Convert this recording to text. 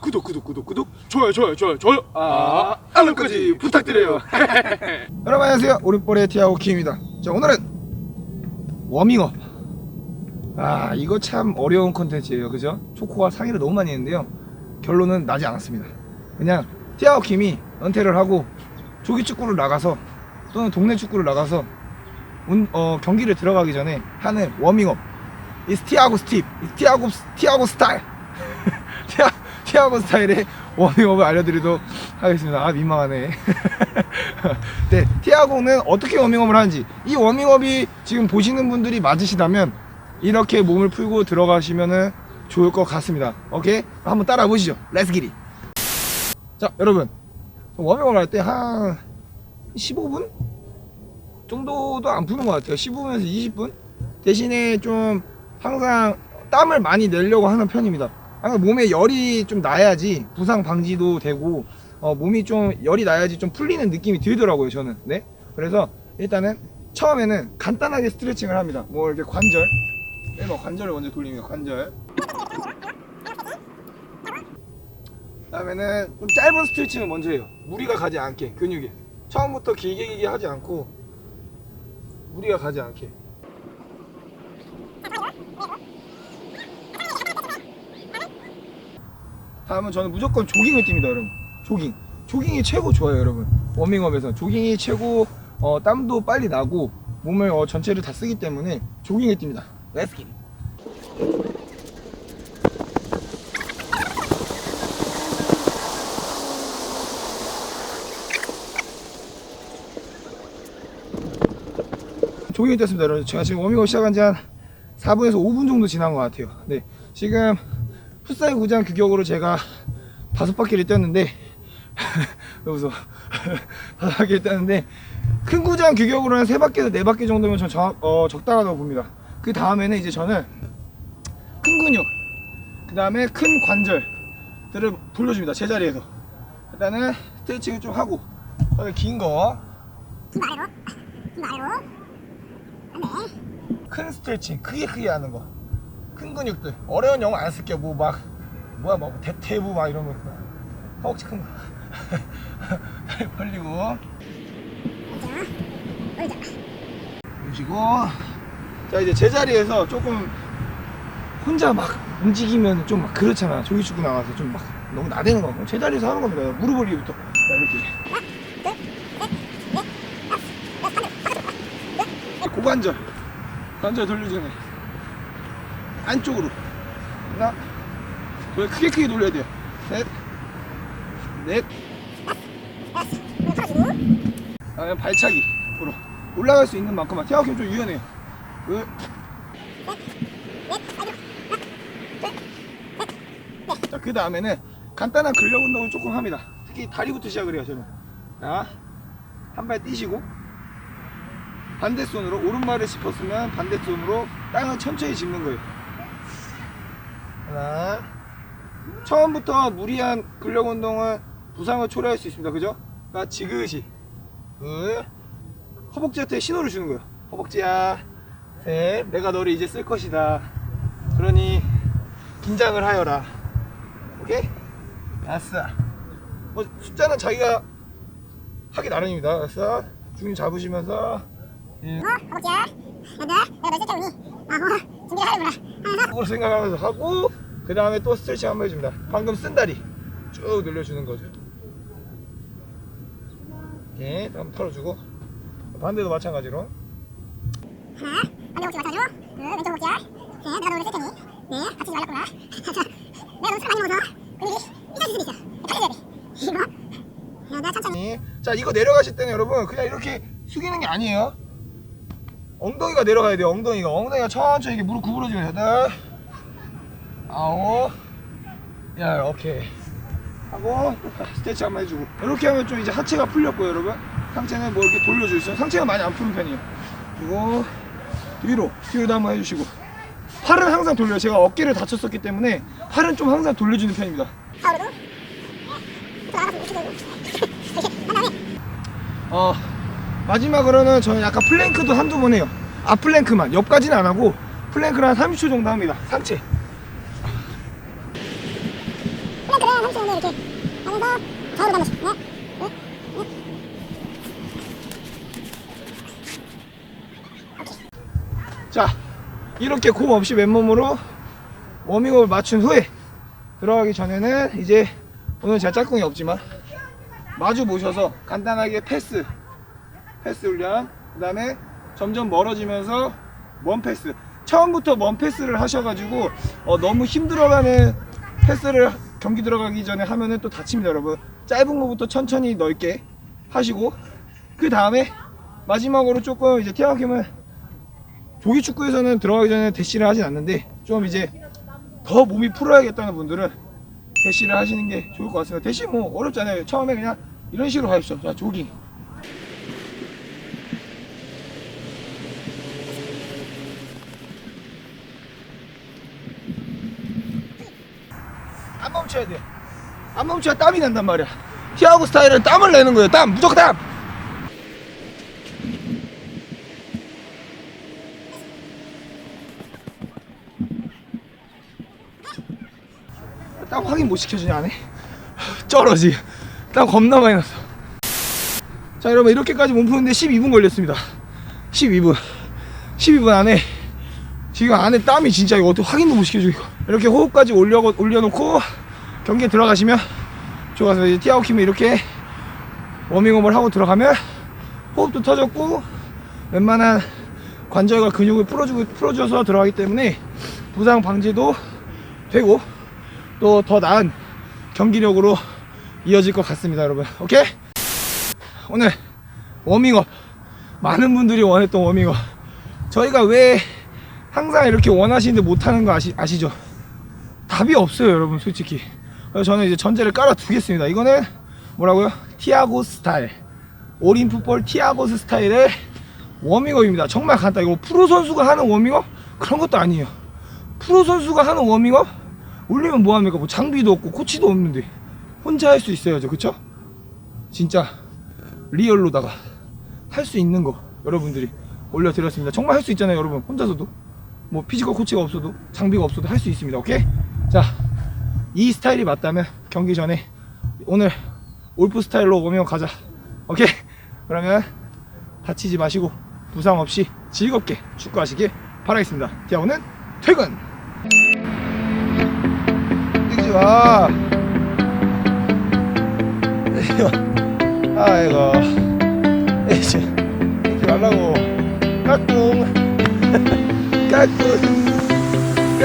구독 구독 구독 구독. 좋아요 좋아요 좋아요 좋아요. 아 알람까지 부탁드려요. 여러분 안녕하세요. 오른볼의 티아고 킴입니다. 자 오늘은 워밍업. 아 이거 참 어려운 컨텐츠예요. 그죠? 초코가 상의를 너무 많이 했는데요. 결론은 나지 않았습니다. 그냥 티아고 킴이 은퇴를 하고 조기 축구를 나가서 또는 동네 축구를 나가서 운- 어, 경기를 들어가기 전에 하는 워밍업. 이 티아고 스팁 이 티아고 티아고 스타일 티아, 티아고 스타일의 워밍업을 알려드리도록 하겠습니다. 아 민망하네. 네, 티아고는 어떻게 워밍업을 하는지 이 워밍업이 지금 보시는 분들이 맞으시다면 이렇게 몸을 풀고 들어가시면은 좋을 것 같습니다. 오케이? 한번 따라 보시죠. 렛츠 기리. 자, 여러분 워밍업을 할때 한 15분 정도도 안 푸는 것 같아요. 15분에서 20분 대신에 좀 항상 땀을 많이 내려고 하는 편입니다. 항상 몸에 열이 좀 나야지 부상 방지도 되고 어, 몸이 좀 열이 나야지 좀 풀리는 느낌이 들더라고요 저는. 네? 그래서 일단은 처음에는 간단하게 스트레칭을 합니다. 뭐 이렇게 관절. 네, 뭐 관절을 먼저 돌리면 관절. 그다음에는 좀 짧은 스트레칭을 먼저 해요. 무리가 가지 않게 근육에. 처음부터 길게 길게 하지 않고 무리가 가지 않게 다음은 저는 무조건 조깅을 뜁니다 여러분. 조깅. 조깅이 최고 좋아요 여러분. 워밍업에서. 조깅이 최고 어, 땀도 빨리 나고 몸을 어, 전체를 다 쓰기 때문에 조깅을 뜁니다. 렛츠 기 조깅이 됐습니다 여러분. 제가 지금 워밍업 시작한 지 한 4분에서 5분 정도 지난 것 같아요. 네. 지금 풋사이 구장 규격으로 제가 다섯 바퀴를 뛰었는데 왜 웃어 다섯 바퀴를 뛰었는데 큰 구장 규격으로는 세 바퀴에서 네 바퀴 정도면 전 적, 어, 적당하다고 봅니다. 그 다음에는 이제 저는 큰 근육 그 다음에 큰 관절들을 돌려줍니다 제자리에서. 일단은 스트레칭을 좀 하고 긴거. 아래로 등 아래로. 큰 스트레칭 크게 크게 하는 거 큰 근육들. 어려운 영어 안 쓸게요. 뭐 막 뭐야 막 대퇴부 막 이런 거. 허벅지 큰거 다리 벌리고. 의자 보시고. 자 이제 제자리에서 조금 혼자 막 움직이면 좀 막 그렇잖아. 조기 축구 나가서 좀 막 너무 나대는 거. 제자리에서 하는 겁니다. 무릎 올리기부터. 자, 이렇게. 고관절. 관절 전에 안쪽으로. 하나 둘 크게 크게 돌려야 돼요. 넷넷. 다음에 발차기 으로. 올라갈 수 있는 만큼만. 태아킴 좀 유연해요. 둘. 자, 그 다음에는 간단한 근력 운동을 조금 합니다. 특히 다리부터 시작을 해요, 저는. 자, 한 발 뛰시고, 반대손으로, 오른발을 짚었으면 반대손으로 땅을 천천히 짚는 거예요. 하나. 처음부터 무리한 근력 운동은 부상을 초래할 수 있습니다. 그죠? 그러니까 지그시. 둘. 허벅지한테 신호를 주는 거예요. 허벅지야. 셋. 내가 너를 이제 쓸 것이다. 그러니, 긴장을 하여라. 오케이? 아싸. 뭐 숫자는 자기가 하기 나름입니다. 아싸. 중심 잡으시면서 예, 어? 허벅지야 내가 내가 몇째 오니 아어 준비를 하려구나 하면서 그걸 생각하면서 하고 그 다음에 또 스트레칭 한번 해줍니다. 방금 쓴 다리 쭉 늘려주는 거죠. 예, 다음 털어주고. 반대도 마찬가지로. 반대 허벅지 맞춰줘 둘 왼쪽 허벅지야 셋 내가 너를 쓸 테니 넷 같이 말렸구나. 내가 너무 술 많이 먹어서 근육이 삐져질 수도 있어. 빨리 해야 돼. 이거. 여덟 천천히. 예. 자 이거 내려가실 때는 여러분 그냥 이렇게 숙이는 게 아니에요. 엉덩이가 내려가야 돼요 엉덩이가. 엉덩이가 천천히 이렇게 무릎 구부러지면 여덟 아홉. 열 오케이. 하고 또 스트레치 한번 해주고. 이렇게 하면 좀 이제 하체가 풀렸고요 여러분. 상체는 뭐 이렇게 돌려주세요. 상체가 많이 안 푸는 편이에요. 그리고 뒤로 뒤로도 한번 해주시고. 팔은 항상 돌려요. 제가 어깨를 다쳤었기 때문에 팔은 좀 항상 돌려주는 편입니다. 어 마지막으로는 저는 약간 플랭크도 한두 번 해요. 앞 플랭크만. 옆까지는 안 하고 플랭크를 한 30초 정도 합니다. 상체 플랭크는 30초인데 이렇게 하면서 좌우로 한 번씩. 네. 네. 네. 자 이렇게 공 없이 맨몸으로 워밍업을 맞춘 후에 들어가기 전에는 이제 오늘 제가 짝꿍이 없지만 마주 모셔서 간단하게 패스 패스 훈련 그 다음에 점점 멀어지면서 먼 패스 처음부터 먼 패스를 하셔가지고 어, 너무 힘들어가는 패스를 경기 들어가기 전에 하면은 또 다칩니다 여러분 짧은 거부터 천천히 넓게 하시고 그 다음에 마지막으로 조금 이제 티아웃팀은 조기 축구에서는 들어가기 전에 대시를 하진 않는데 좀 이제 더 몸이 풀어야겠다는 분들은 대시를 하시는 게 좋을 것 같습니다. 대시 뭐 어렵잖아요. 처음에 그냥 이런 식으로 가십시오. 자 조깅. 안 멈춰야 돼요. 안 멈춰야 땀이 난단 말이야. 티아고 스타일은 땀을 내는 거예요. 땀 무조건 땀. 땀 확인 못 시켜주냐 안에? 쩔어지 땀 겁나 많이 났어 자 여러분 이렇게까지 몸 푸는데 12분 걸렸습니다 12분 12분 안에 지금 안에 땀이 진짜 이거 어떻게 확인도 못 시켜주고 이렇게 호흡까지 올려, 올려놓고 경기에 들어가시면 좋아서 이제 티아웃 키면 이렇게 워밍업을 하고 들어가면 호흡도 터졌고 웬만한 관절과 근육을 풀어주고 풀어줘서 들어가기 때문에 부상 방지도 되고 또 더 나은 경기력으로 이어질 것 같습니다, 여러분. 오케이? 오늘 워밍업 많은 분들이 원했던 워밍업 저희가 왜 항상 이렇게 원하시는데 못하는 거 아시, 아시죠? 답이 없어요, 여러분, 솔직히. 그래서 저는 이제 전제를 깔아 두겠습니다. 이거는 뭐라고요? 티아고 스타일. 오린 풋볼 티아고스 스타일의 워밍업입니다. 정말 간단. 이거 프로 선수가 하는 워밍업 그런 것도 아니에요. 프로 선수가 하는 워밍업 올리면 뭐합니까? 뭐 장비도 없고 코치도 없는데 혼자 할 수 있어야죠, 그쵸? 진짜 리얼로다가 할 수 있는 거 여러분들이 올려드렸습니다. 정말 할 수 있잖아요, 여러분. 혼자서도 뭐 피지컬 코치가 없어도 장비가 없어도 할 수 있습니다. 오케이? 자, 이 스타일이 맞다면 경기 전에 오늘 올프 스타일로 워밍업 가자. 오케이? 그러면 다치지 마시고 부상 없이 즐겁게 축구하시길 바라겠습니다. 자, 오늘 퇴근! 뛰지 마! 아이고. 뛰지 말라고. 까꿍. 까꿍.